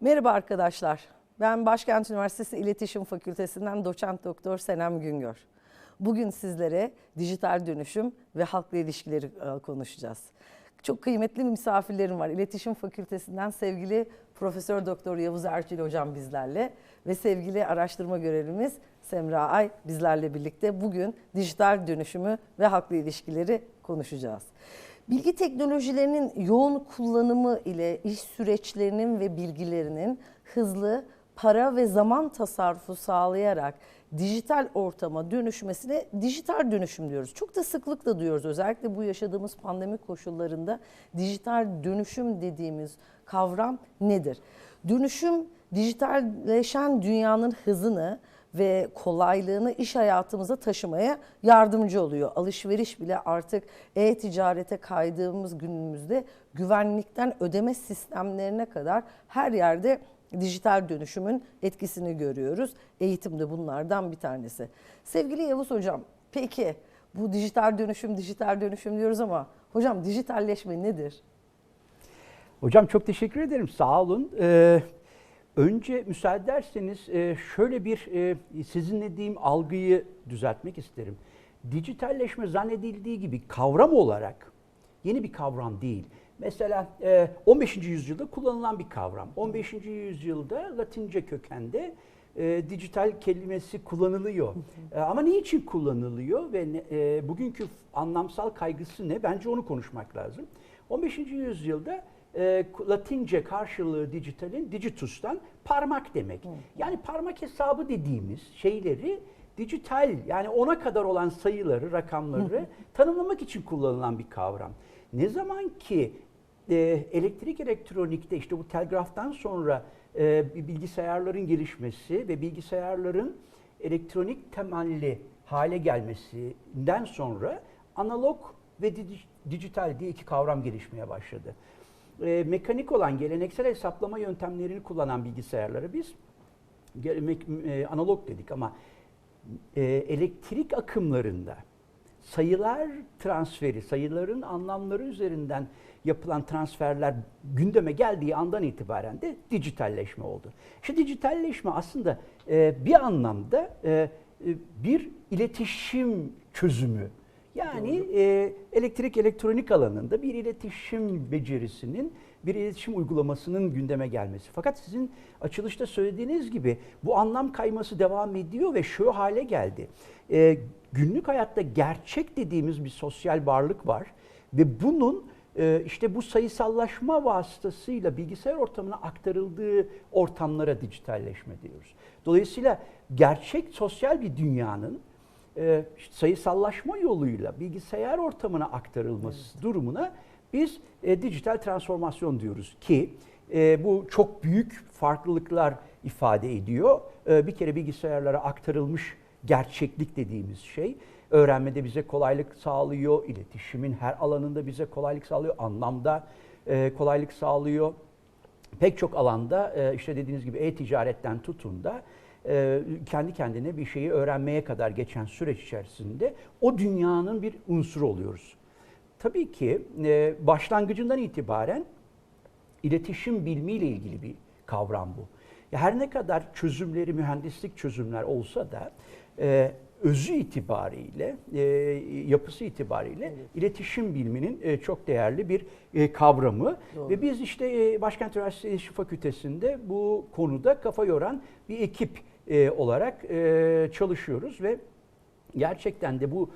Merhaba arkadaşlar. Ben Başkent Üniversitesi İletişim Fakültesinden doçent doktor Senem Güngör. Bugün sizlere dijital dönüşüm ve halkla ilişkileri e, konuşacağız. Çok kıymetli misafirlerim var. İletişim Fakültesinden sevgili Profesör Doktor Yavuz Erçil hocam bizlerle ve sevgili araştırma görevlimiz Semra Ay bizlerle birlikte bugün dijital dönüşümü ve halkla ilişkileri konuşacağız. Bilgi teknolojilerinin yoğun kullanımı ile iş süreçlerinin ve bilgilerinin hızlı para ve zaman tasarrufu sağlayarak dijital ortama dönüşmesine dijital dönüşüm diyoruz. Çok da sıklıkla duyuyoruz. Özellikle bu yaşadığımız pandemi koşullarında dijital dönüşüm dediğimiz kavram nedir? Dönüşüm dijitalleşen dünyanın hızını ve kolaylığını iş hayatımıza taşımaya yardımcı oluyor. Alışveriş bile artık e-ticarete kaydığımız günümüzde güvenlikten ödeme sistemlerine kadar her yerde dijital dönüşümün etkisini görüyoruz. Eğitim de bunlardan bir tanesi. Sevgili Yavuz Hocam, peki bu dijital dönüşüm, dijital dönüşüm diyoruz ama hocam dijitalleşme nedir? Hocam çok teşekkür ederim. Sağ olun. Ee, önce müsaade ederseniz e, şöyle bir e, sizin dediğim algıyı düzeltmek isterim. Dijitalleşme zannedildiği gibi kavram olarak yeni bir kavram değil. Mesela e, 15. yüzyılda kullanılan bir kavram. 15. yüzyılda Latince kökende e, dijital kelimesi kullanılıyor. E, ama niçin kullanılıyor ve ne, e, bugünkü anlamsal kaygısı ne? Bence onu konuşmak lazım. 15. yüzyılda e, Latince karşılığı dijitalin digitus'tan parmak demek. Yani parmak hesabı dediğimiz şeyleri dijital yani ona kadar olan sayıları, rakamları tanımlamak için kullanılan bir kavram. Ne zaman ki e, elektrik elektronikte işte bu telgraftan sonra e, bilgisayarların gelişmesi ve bilgisayarların elektronik temelli hale gelmesinden sonra analog ve dijital diye iki kavram gelişmeye başladı. E, mekanik olan geleneksel hesaplama yöntemlerini kullanan bilgisayarları biz e, analog dedik ama e, elektrik akımlarında sayılar transferi, sayıların anlamları üzerinden yapılan transferler gündeme geldiği andan itibaren de dijitalleşme oldu. Şu dijitalleşme aslında e, bir anlamda e, bir iletişim çözümü. Yani e, elektrik elektronik alanında bir iletişim becerisinin, bir iletişim uygulamasının gündeme gelmesi. Fakat sizin açılışta söylediğiniz gibi bu anlam kayması devam ediyor ve şu hale geldi. E, günlük hayatta gerçek dediğimiz bir sosyal varlık var ve bunun e, işte bu sayısallaşma vasıtasıyla bilgisayar ortamına aktarıldığı ortamlara dijitalleşme diyoruz. Dolayısıyla gerçek sosyal bir dünyanın e, sayısallaşma yoluyla bilgisayar ortamına aktarılması evet. durumuna biz e, dijital transformasyon diyoruz ki e, bu çok büyük farklılıklar ifade ediyor. E, bir kere bilgisayarlara aktarılmış gerçeklik dediğimiz şey öğrenmede bize kolaylık sağlıyor, iletişimin her alanında bize kolaylık sağlıyor, anlamda e, kolaylık sağlıyor. Pek çok alanda e, işte dediğiniz gibi e-ticaretten tutun da e, kendi kendine bir şeyi öğrenmeye kadar geçen süreç içerisinde o dünyanın bir unsuru oluyoruz. Tabii ki e, başlangıcından itibaren iletişim bilmiyle ilgili bir kavram bu. Her ne kadar çözümleri mühendislik çözümler olsa da e, özü itibariyle, e, yapısı itibariyle evet. iletişim biliminin e, çok değerli bir e, kavramı. Doğru. Ve biz işte e, Başkent Üniversitesi İletişim Fakültesi'nde bu konuda kafa yoran bir ekip e, olarak e, çalışıyoruz ve gerçekten de bu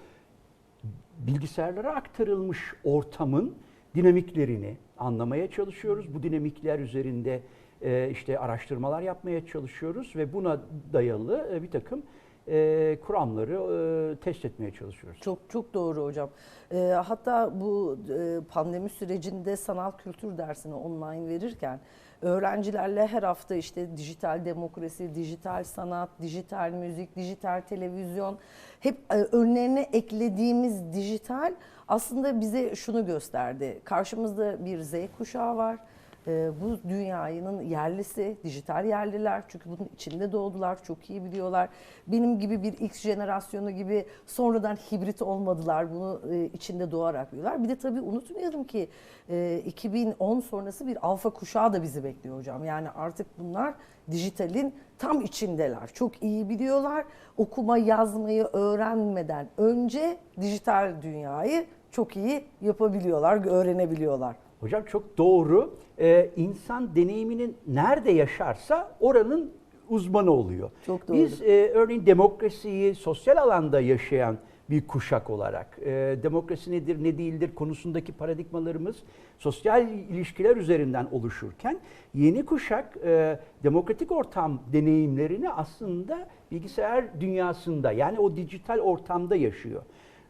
bilgisayarlara aktarılmış ortamın dinamiklerini anlamaya çalışıyoruz. Bu dinamikler üzerinde e, işte araştırmalar yapmaya çalışıyoruz ve buna dayalı e, bir takım e, kuramları e, test etmeye çalışıyoruz. Çok çok doğru hocam. E, hatta bu e, pandemi sürecinde sanal kültür dersini online verirken öğrencilerle her hafta işte dijital demokrasi, dijital sanat, dijital müzik, dijital televizyon hep e, önlerine eklediğimiz dijital aslında bize şunu gösterdi. Karşımızda bir Z kuşağı var e, bu dünyanın yerlisi, dijital yerliler. Çünkü bunun içinde doğdular, çok iyi biliyorlar. Benim gibi bir X jenerasyonu gibi sonradan hibrit olmadılar. Bunu e, içinde doğarak biliyorlar. Bir de tabii unutmayalım ki e, 2010 sonrası bir alfa kuşağı da bizi bekliyor hocam. Yani artık bunlar dijitalin tam içindeler. Çok iyi biliyorlar. Okuma yazmayı öğrenmeden önce dijital dünyayı çok iyi yapabiliyorlar, öğrenebiliyorlar. Hocam çok doğru. Ee, insan deneyiminin nerede yaşarsa oranın uzmanı oluyor. Çok doğru. Biz e, örneğin demokrasiyi sosyal alanda yaşayan bir kuşak olarak e, demokrasi nedir ne değildir konusundaki paradigmalarımız sosyal ilişkiler üzerinden oluşurken yeni kuşak e, demokratik ortam deneyimlerini aslında bilgisayar dünyasında yani o dijital ortamda yaşıyor.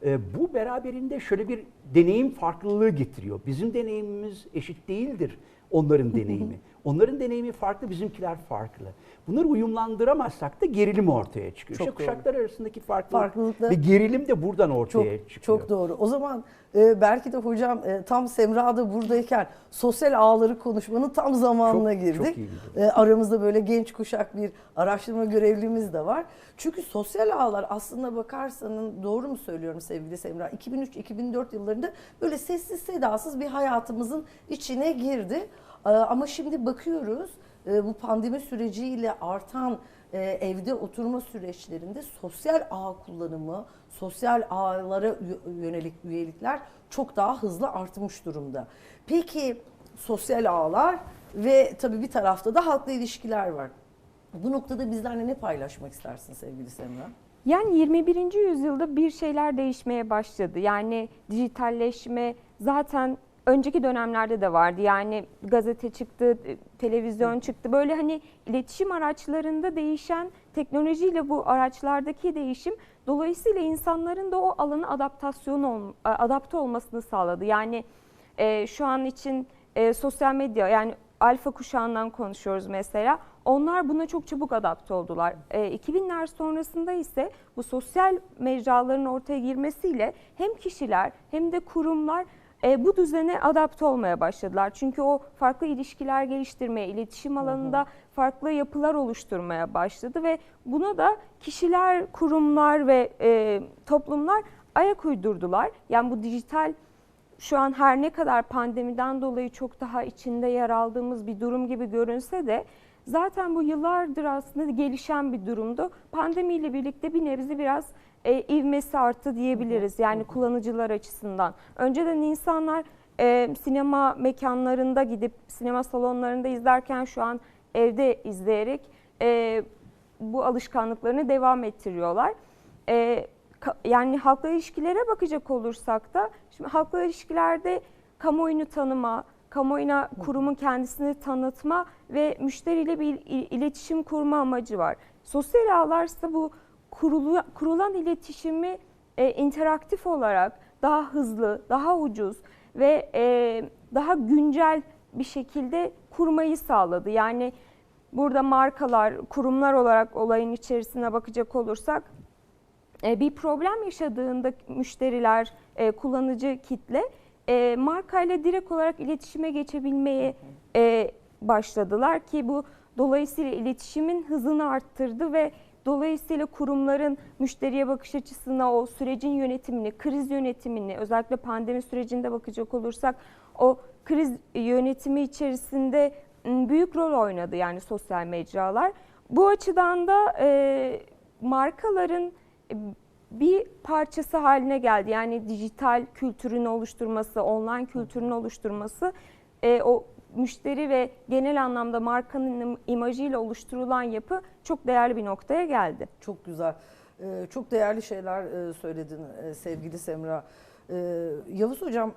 E, bu beraberinde şöyle bir deneyim farklılığı getiriyor. Bizim deneyimimiz eşit değildir onların deneyimi. Onların deneyimi farklı, bizimkiler farklı. Bunları uyumlandıramazsak da gerilim ortaya çıkıyor. Çok işte doğru. kuşaklar arasındaki farklılık Farklılıklar- ve gerilim de buradan Çok ortaya çıkıyor. çok doğru. O zaman e, belki de hocam e, tam Semra da buradayken sosyal ağları konuşmanın tam zamanına Çok- girdik. çok iyi. E, aramızda böyle genç kuşak bir araştırma görevlimiz de var. Çünkü sosyal ağlar aslında bakarsanın doğru mu söylüyorum sevgili Semra? 2003-2004 yıllarında böyle sessiz sedasız bir hayatımızın içine girdi. E, ama şimdi bakıyoruz e, bu pandemi süreciyle artan e, evde oturma süreçlerinde sosyal ağ kullanımı, sosyal ağlara yö- yönelik üyelikler çok daha hızlı artmış durumda. Peki sosyal ağlar ve tabii bir tarafta da halkla ilişkiler var. Bu noktada bizlerle ne paylaşmak istersin sevgili Semra? Yani 21. yüzyılda bir şeyler değişmeye başladı. Yani dijitalleşme zaten önceki dönemlerde de vardı. Yani gazete çıktı, e, televizyon çıktı. Böyle hani iletişim araçlarında değişen teknolojiyle bu araçlardaki değişim dolayısıyla insanların da o alana adaptasyon ol, adapte olmasını sağladı. Yani e, şu an için e, sosyal medya yani alfa kuşağından konuşuyoruz mesela. Onlar buna çok çabuk adapte oldular. E, 2000'ler sonrasında ise bu sosyal mecraların ortaya girmesiyle hem kişiler hem de kurumlar e, bu düzene adapte olmaya başladılar. Çünkü o farklı ilişkiler geliştirmeye, iletişim alanında farklı yapılar oluşturmaya başladı ve buna da kişiler, kurumlar ve e, toplumlar ayak uydurdular. Yani bu dijital şu an her ne kadar pandemiden dolayı çok daha içinde yer aldığımız bir durum gibi görünse de zaten bu yıllardır aslında gelişen bir durumdu. Pandemiyle birlikte bir nebze biraz e, ivmesi arttı diyebiliriz yani kullanıcılar açısından. Önceden insanlar e, sinema mekanlarında gidip sinema salonlarında izlerken şu an evde izleyerek e, bu alışkanlıklarını devam ettiriyorlar. E, ka- yani halkla ilişkilere bakacak olursak da şimdi halkla ilişkilerde kamuoyunu tanıma, kamuoyuna kurumun kendisini tanıtma ve müşteriyle bir il- iletişim kurma amacı var. Sosyal ağlar ise bu kurulu, kurulan iletişimi e, interaktif olarak daha hızlı, daha ucuz ve e, daha güncel bir şekilde kurmayı sağladı. Yani burada markalar, kurumlar olarak olayın içerisine bakacak olursak e, bir problem yaşadığında müşteriler, e, kullanıcı kitle e, markayla direkt olarak iletişime geçebilmeye e, başladılar ki bu dolayısıyla iletişimin hızını arttırdı ve dolayısıyla kurumların müşteriye bakış açısına o sürecin yönetimini, kriz yönetimini özellikle pandemi sürecinde bakacak olursak o kriz yönetimi içerisinde büyük rol oynadı yani sosyal mecralar. Bu açıdan da e, markaların bir parçası haline geldi. Yani dijital kültürünü oluşturması, online kültürünü oluşturması, e, o müşteri ve genel anlamda markanın im- imajıyla oluşturulan yapı çok değerli bir noktaya geldi. Çok güzel. Ee, çok değerli şeyler e, söyledin e, sevgili Semra. Ee, Yavuz Hocam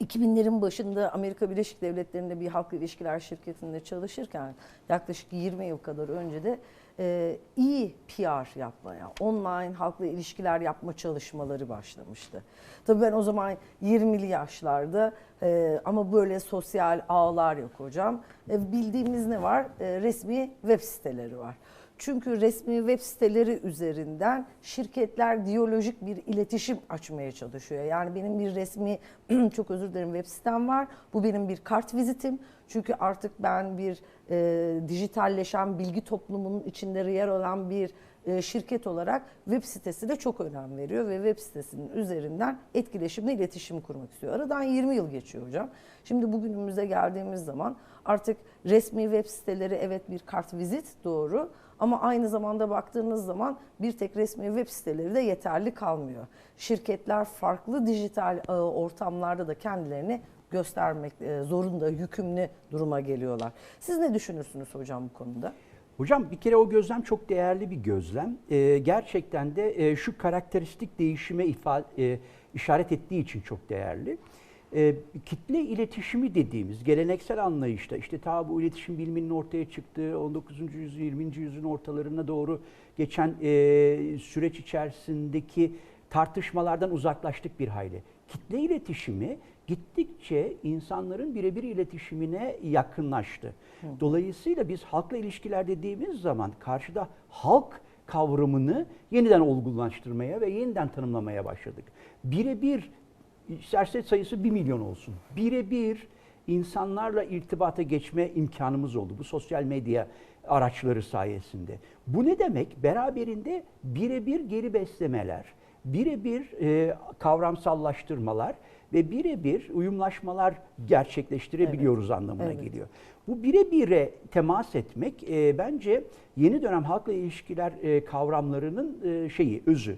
2000'lerin başında Amerika Birleşik Devletleri'nde bir halkla ilişkiler şirketinde çalışırken yaklaşık 20 yıl kadar önce de e, iyi PR yapmaya, online halkla ilişkiler yapma çalışmaları başlamıştı. Tabii ben o zaman 20'li yaşlarda e, ama böyle sosyal ağlar yok hocam. E, bildiğimiz ne var? E, resmi web siteleri var. Çünkü resmi web siteleri üzerinden şirketler diyalojik bir iletişim açmaya çalışıyor. Yani benim bir resmi çok özür dilerim web sitem var. Bu benim bir kart vizitim. Çünkü artık ben bir e, dijitalleşen bilgi toplumunun içinde yer alan bir e, şirket olarak web sitesine çok önem veriyor ve web sitesinin üzerinden etkileşimle iletişim kurmak istiyor. Aradan 20 yıl geçiyor hocam. Şimdi bugünümüze geldiğimiz zaman artık resmi web siteleri evet bir kart vizit doğru ama aynı zamanda baktığınız zaman bir tek resmi web siteleri de yeterli kalmıyor. Şirketler farklı dijital e, ortamlarda da kendilerini göstermek e, zorunda, yükümlü duruma geliyorlar. Siz ne düşünürsünüz hocam bu konuda? Hocam bir kere o gözlem çok değerli bir gözlem. Ee, gerçekten de e, şu karakteristik değişime ifade, e, işaret ettiği için çok değerli. E, kitle iletişimi dediğimiz geleneksel anlayışta işte ta bu iletişim biliminin ortaya çıktığı 19. yüzyıl 20. yüzyılın ortalarına doğru geçen e, süreç içerisindeki tartışmalardan uzaklaştık bir hayli. Kitle iletişimi gittikçe insanların birebir iletişimine yakınlaştı. Dolayısıyla biz halkla ilişkiler dediğimiz zaman karşıda halk kavramını yeniden olgunlaştırmaya ve yeniden tanımlamaya başladık. Birebir isterse sayısı 1 milyon olsun. Birebir insanlarla irtibata geçme imkanımız oldu bu sosyal medya araçları sayesinde. Bu ne demek? Beraberinde birebir geri beslemeler, birebir e, kavramsallaştırmalar ve birebir uyumlaşmalar gerçekleştirebiliyoruz anlamına Evet. geliyor. Bu birebire temas etmek e, bence yeni dönem halkla ilişkiler e, kavramlarının e, şeyi, özü.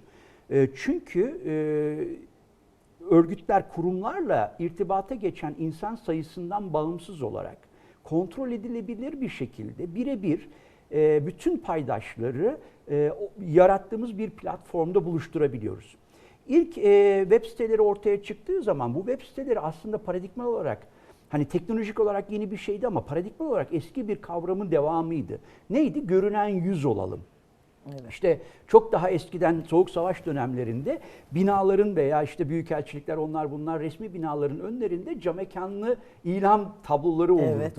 E, çünkü e, örgütler, kurumlarla irtibata geçen insan sayısından bağımsız olarak kontrol edilebilir bir şekilde birebir e, bütün paydaşları e, yarattığımız bir platformda buluşturabiliyoruz. İlk e, web siteleri ortaya çıktığı zaman bu web siteleri aslında paradigma olarak hani teknolojik olarak yeni bir şeydi ama paradigma olarak eski bir kavramın devamıydı. Neydi? Görünen yüz olalım. İşte çok daha eskiden Soğuk Savaş dönemlerinde binaların veya işte büyükelçilikler onlar bunlar resmi binaların önlerinde camekanlı ilan tabloları olurdu. Evet.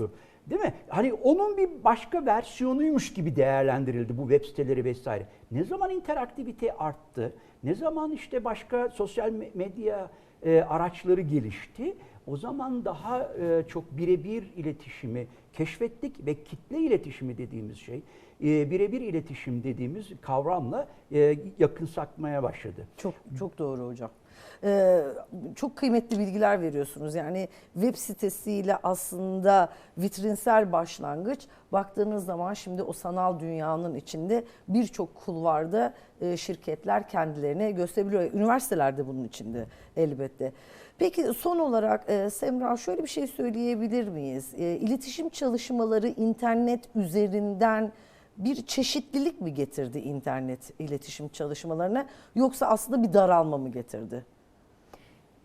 Değil mi? Hani onun bir başka versiyonuymuş gibi değerlendirildi bu web siteleri vesaire. Ne zaman interaktivite arttı, ne zaman işte başka sosyal me- medya e, araçları gelişti, o zaman daha e, çok birebir iletişimi keşfettik ve kitle iletişimi dediğimiz şey, e, birebir iletişim dediğimiz kavramla e, yakınsak,maya başladı. Çok çok doğru hocam. Ee, çok kıymetli bilgiler veriyorsunuz. Yani web sitesiyle aslında vitrinsel başlangıç baktığınız zaman şimdi o sanal dünyanın içinde birçok kulvarda e, şirketler kendilerini gösterebiliyor. Üniversiteler de bunun içinde elbette. Peki son olarak e, Semra şöyle bir şey söyleyebilir miyiz? E, iletişim çalışmaları internet üzerinden bir çeşitlilik mi getirdi internet iletişim çalışmalarına yoksa aslında bir daralma mı getirdi?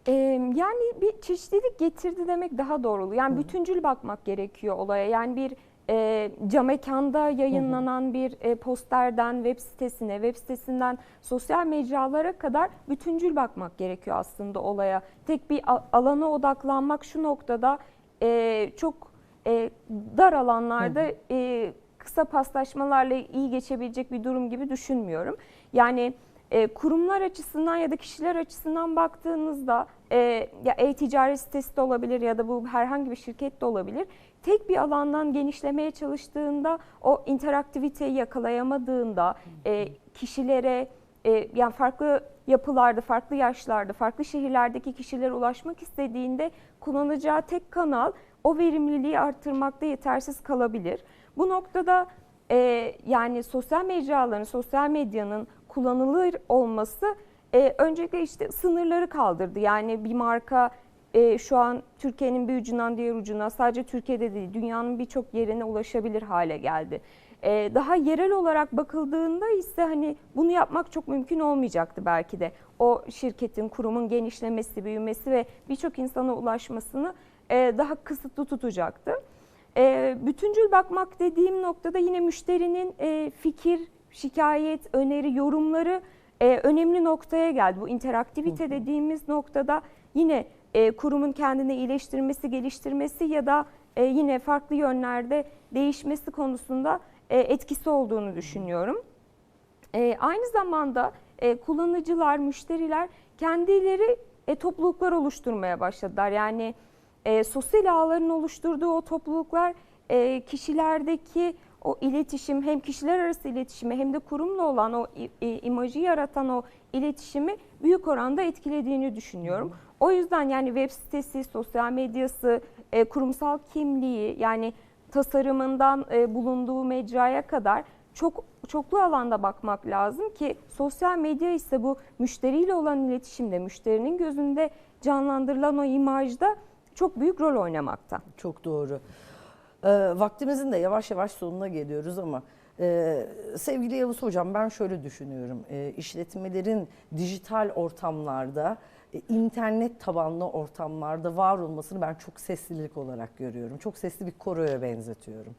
Ee, yani bir çeşitlilik getirdi demek daha doğru. Yani bütüncül bakmak gerekiyor olaya. Yani bir e, camekanda yayınlanan bir e, posterden web sitesine, web sitesinden sosyal mecralara kadar bütüncül bakmak gerekiyor aslında olaya. Tek bir alana odaklanmak şu noktada e, çok e, dar alanlarda e, kısa paslaşmalarla iyi geçebilecek bir durum gibi düşünmüyorum. Yani e, kurumlar açısından ya da kişiler açısından baktığınızda e, ya e-ticaret sitesi de olabilir ya da bu herhangi bir şirket de olabilir. Tek bir alandan genişlemeye çalıştığında o interaktiviteyi yakalayamadığında e, kişilere e, yani farklı yapılarda, farklı yaşlarda, farklı şehirlerdeki kişilere ulaşmak istediğinde kullanacağı tek kanal o verimliliği arttırmakta yetersiz kalabilir. Bu noktada e, yani sosyal mecraların, sosyal medyanın kullanılır olması e, öncelikle işte sınırları kaldırdı. Yani bir marka e, şu an Türkiye'nin bir ucundan diğer ucuna sadece Türkiye'de değil dünyanın birçok yerine ulaşabilir hale geldi. E, daha yerel olarak bakıldığında ise hani bunu yapmak çok mümkün olmayacaktı belki de. O şirketin, kurumun genişlemesi, büyümesi ve birçok insana ulaşmasını e, daha kısıtlı tutacaktı. E, bütüncül bakmak dediğim noktada yine müşterinin e, fikir, şikayet, öneri, yorumları e, önemli noktaya geldi. Bu interaktivite dediğimiz noktada yine e, kurumun kendini iyileştirmesi, geliştirmesi ya da e, yine farklı yönlerde değişmesi konusunda etkisi olduğunu düşünüyorum. E, aynı zamanda e, kullanıcılar, müşteriler kendileri e, topluluklar oluşturmaya başladılar. Yani e, sosyal ağların oluşturduğu o topluluklar e, kişilerdeki o iletişim hem kişiler arası iletişimi hem de kurumla olan o imajı yaratan o iletişimi büyük oranda etkilediğini düşünüyorum. O yüzden yani web sitesi, sosyal medyası, e, kurumsal kimliği yani tasarımından e, bulunduğu mecraya kadar çok çoklu alanda bakmak lazım ki sosyal medya ise bu müşteriyle olan iletişimde, müşterinin gözünde canlandırılan o imajda çok büyük rol oynamakta. Çok doğru. Ee, vaktimizin de yavaş yavaş sonuna geliyoruz ama e, sevgili Yavuz Hocam ben şöyle düşünüyorum. E, işletmelerin dijital ortamlarda, e, internet tabanlı ortamlarda var olmasını ben çok seslilik olarak görüyorum. Çok sesli bir koroya benzetiyorum.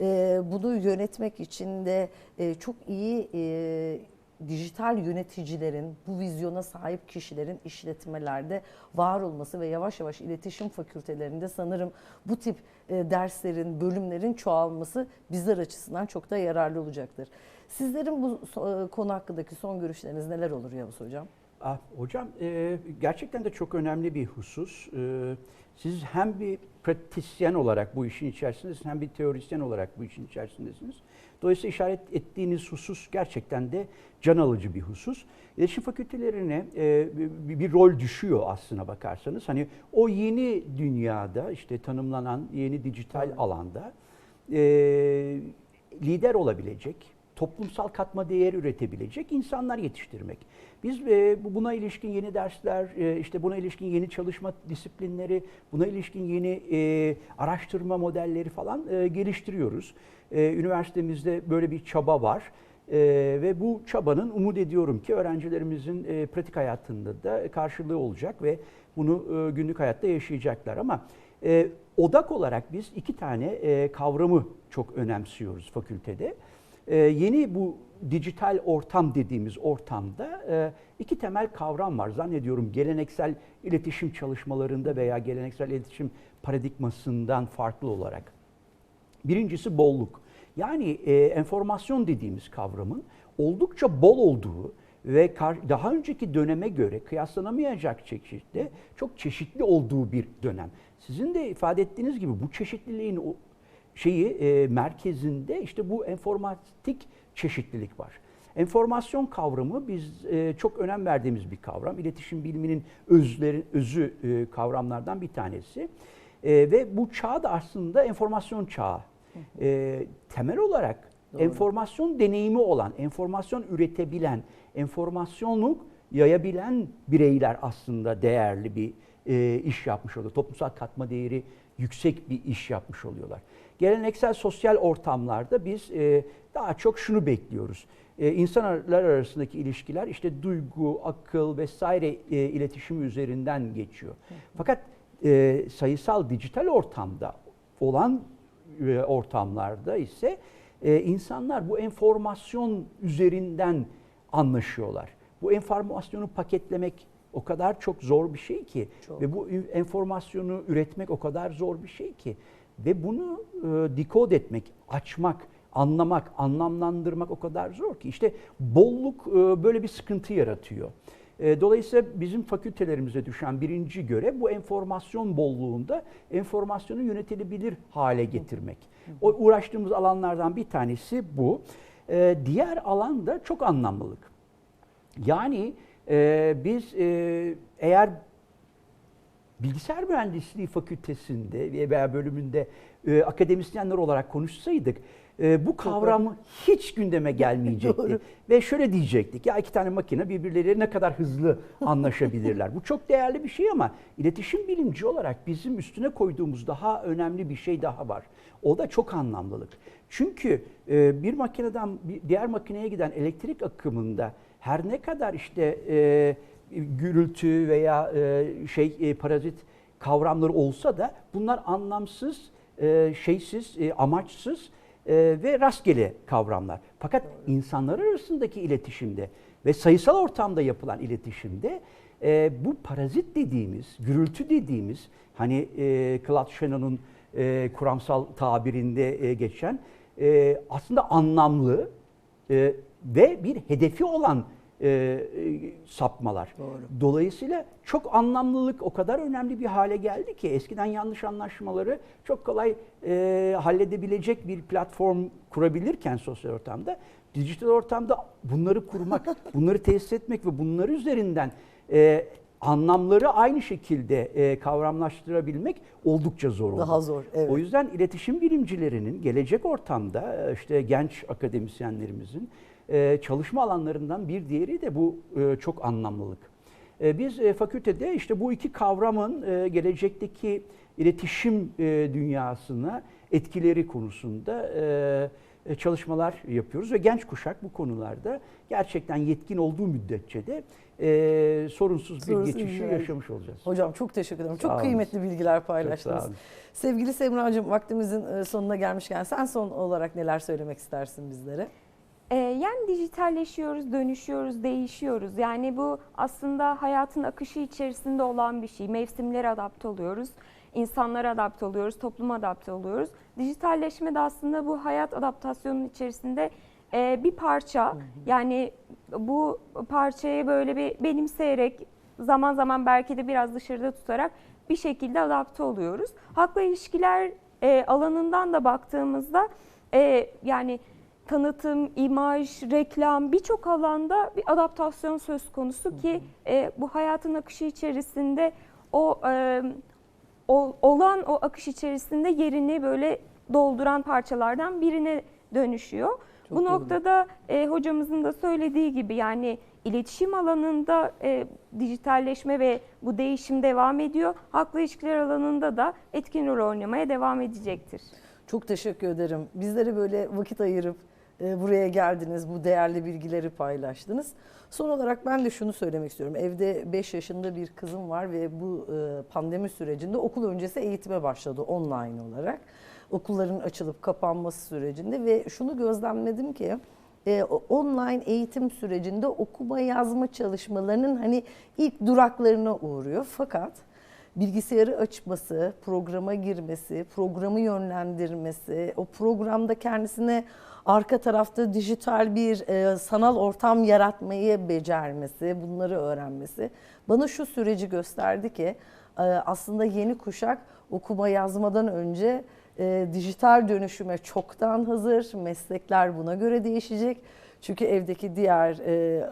E, bunu yönetmek için de e, çok iyi e, dijital yöneticilerin, bu vizyona sahip kişilerin işletmelerde var olması ve yavaş yavaş iletişim fakültelerinde sanırım bu tip e, derslerin, bölümlerin çoğalması bizler açısından çok da yararlı olacaktır. Sizlerin bu e, konu hakkındaki son görüşleriniz neler olur Yavuz Hocam? Ah, hocam e, gerçekten de çok önemli bir husus. E, siz hem bir pratisyen olarak bu işin içerisindesiniz hem bir teorisyen olarak bu işin içerisindesiniz. Dolayısıyla işaret ettiğiniz husus gerçekten de can alıcı bir husus. İletişim fakültelerine e, bir, bir rol düşüyor aslına bakarsanız. Hani o yeni dünyada işte tanımlanan yeni dijital alanda e, lider olabilecek, toplumsal katma değer üretebilecek insanlar yetiştirmek. Biz e, bu- buna ilişkin yeni dersler, e, işte buna ilişkin yeni çalışma disiplinleri, buna ilişkin yeni e, araştırma modelleri falan e, geliştiriyoruz. Üniversitemizde böyle bir çaba var. E, ve bu çabanın umut ediyorum ki öğrencilerimizin e, pratik hayatında da karşılığı olacak ve bunu e, günlük hayatta yaşayacaklar. Ama e, odak olarak biz iki tane e, kavramı çok önemsiyoruz fakültede. E, yeni bu dijital ortam dediğimiz ortamda e, iki temel kavram var. Zannediyorum geleneksel iletişim çalışmalarında veya geleneksel iletişim paradigmasından farklı olarak. Birincisi bolluk. Yani e, enformasyon dediğimiz kavramın oldukça bol olduğu ve daha önceki döneme göre kıyaslanamayacak çeşitli, çok çeşitli olduğu bir dönem. Sizin de ifade ettiğiniz gibi bu çeşitliliğin şeyi e, merkezinde işte bu enformatik çeşitlilik var. Enformasyon kavramı biz e, çok önem verdiğimiz bir kavram. İletişim biliminin özleri, özü e, kavramlardan bir tanesi. E, ve bu çağ da aslında enformasyon çağı. E, temel olarak Doğru. enformasyon deneyimi olan, enformasyon üretebilen, enformasyonu yayabilen bireyler aslında değerli bir e, iş yapmış oluyor. Toplumsal katma değeri yüksek bir iş yapmış oluyorlar. Geleneksel sosyal ortamlarda biz e, daha çok şunu bekliyoruz. E, insanlar arasındaki ilişkiler işte duygu, akıl vesaire e, iletişimi üzerinden geçiyor. Fakat e, sayısal dijital ortamda olan e, ortamlarda ise e, insanlar bu enformasyon üzerinden anlaşıyorlar. Bu enformasyonu paketlemek o kadar çok zor bir şey ki Çok. ve bu enformasyonu üretmek o kadar zor bir şey ki ve bunu e, dekod etmek, açmak, anlamak, anlamlandırmak o kadar zor ki işte bolluk e, böyle bir sıkıntı yaratıyor. E, Dolayısıyla bizim fakültelerimize düşen birinci görev bu enformasyon bolluğunda enformasyonu yönetilebilir hale getirmek. O uğraştığımız alanlardan bir tanesi bu. E, Diğer alan da çok anlamlılık. Yani e, biz e, eğer bilgisayar mühendisliği fakültesinde veya bölümünde e, akademisyenler olarak konuşsaydık e, bu kavram hiç gündeme gelmeyecekti. Ve şöyle diyecektik ya iki tane makine birbirleriyle ne kadar hızlı anlaşabilirler. bu çok değerli bir şey ama iletişim bilimci olarak bizim üstüne koyduğumuz daha önemli bir şey daha var. O da çok anlamlılık. Çünkü e, bir makineden bir diğer makineye giden elektrik akımında her ne kadar işte e, gürültü veya e, şey e, parazit kavramları olsa da bunlar anlamsız, e, şeysiz, amaçsız ve rastgele kavramlar. Fakat insanlar arasındaki iletişimde ve sayısal ortamda yapılan iletişimde bu parazit dediğimiz, gürültü dediğimiz hani e, Claude Shannon'un kuramsal tabirinde geçen aslında anlamlı ve bir hedefi olan e, e, sapmalar. Doğru. Dolayısıyla çok anlamlılık o kadar önemli bir hale geldi ki eskiden yanlış anlaşmaları çok kolay e, halledebilecek bir platform kurabilirken sosyal ortamda dijital ortamda bunları kurmak, bunları tesis etmek ve bunlar üzerinden e, anlamları aynı şekilde e, kavramlaştırabilmek oldukça zor oldu. Daha zor, evet. O yüzden iletişim bilimcilerinin gelecek ortamda e, işte genç akademisyenlerimizin e, çalışma alanlarından bir diğeri de bu e, çok anlamlılık. E, Biz e, fakültede işte bu iki kavramın e, gelecekteki iletişim e, dünyasına etkileri konusunda e, çalışmalar yapıyoruz ve genç kuşak bu konularda gerçekten yetkin olduğu müddetçe de e, sorunsuz bir Sorunsuz geçişi bilgiler. yaşamış olacağız. Hocam çok teşekkür ederim. Sağ Çok olun. kıymetli bilgiler paylaştınız. Sevgili Semra'cığım vaktimizin sonuna gelmişken sen son olarak neler söylemek istersin bizlere? Ee, yani dijitalleşiyoruz, dönüşüyoruz, değişiyoruz. Yani bu aslında hayatın akışı içerisinde olan bir şey. Mevsimlere adapte oluyoruz, insanlara adapte oluyoruz, topluma adapte oluyoruz. Dijitalleşme de aslında bu hayat adaptasyonunun içerisinde e, bir parça. Yani bu parçayı böyle bir benimseyerek zaman zaman belki de biraz dışarıda tutarak bir şekilde adapte oluyoruz. Halkla ilişkiler e, alanından da baktığımızda e, yani tanıtım, imaj, reklam birçok alanda bir adaptasyon söz konusu ki e, bu hayatın akışı içerisinde o, e, o olan o akış içerisinde yerini böyle dolduran parçalardan birine dönüşüyor. Çok bu doğru. noktada e, hocamızın da söylediği gibi yani iletişim alanında e, dijitalleşme ve bu değişim devam ediyor. Halkla ilişkiler alanında da etkin rol oynamaya devam edecektir. Çok teşekkür ederim. Bizlere böyle vakit ayırıp e, buraya geldiniz, bu değerli bilgileri paylaştınız. Son olarak ben de şunu söylemek istiyorum. Evde 5 yaşında bir kızım var ve bu e, pandemi sürecinde okul öncesi eğitime başladı online olarak. Okulların açılıp kapanması sürecinde ve şunu gözlemledim ki e, online eğitim sürecinde okuma yazma çalışmalarının hani ilk duraklarına uğruyor. Fakat bilgisayarı açması, programa girmesi, programı yönlendirmesi, o programda kendisine arka tarafta dijital bir e, sanal ortam yaratmayı becermesi, bunları öğrenmesi bana şu süreci gösterdi ki e, aslında yeni kuşak okuma yazmadan önce e, dijital dönüşüme çoktan hazır. Meslekler buna göre değişecek. Çünkü evdeki diğer e,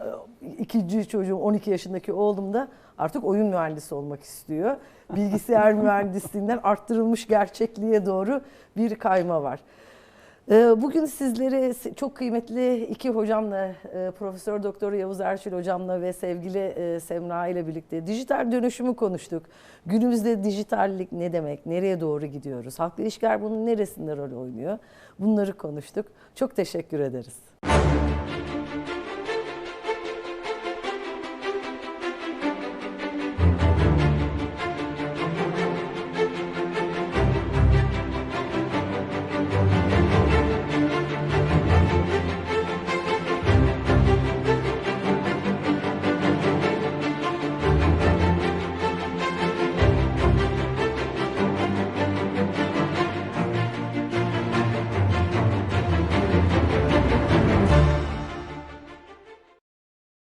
ikinci çocuğum 12 yaşındaki oğlum da artık oyun mühendisi olmak istiyor. Bilgisayar mühendisliğinden arttırılmış gerçekliğe doğru bir kayma var. E, Bugün sizleri çok kıymetli iki hocamla, e, Profesör Doktor Yavuz Erçil hocamla ve sevgili e, Semra ile birlikte dijital dönüşümü konuştuk. Günümüzde dijitallik ne demek, nereye doğru gidiyoruz? Halkla ilişkiler bunun neresinde rol oynuyor? Bunları konuştuk. Çok teşekkür ederiz.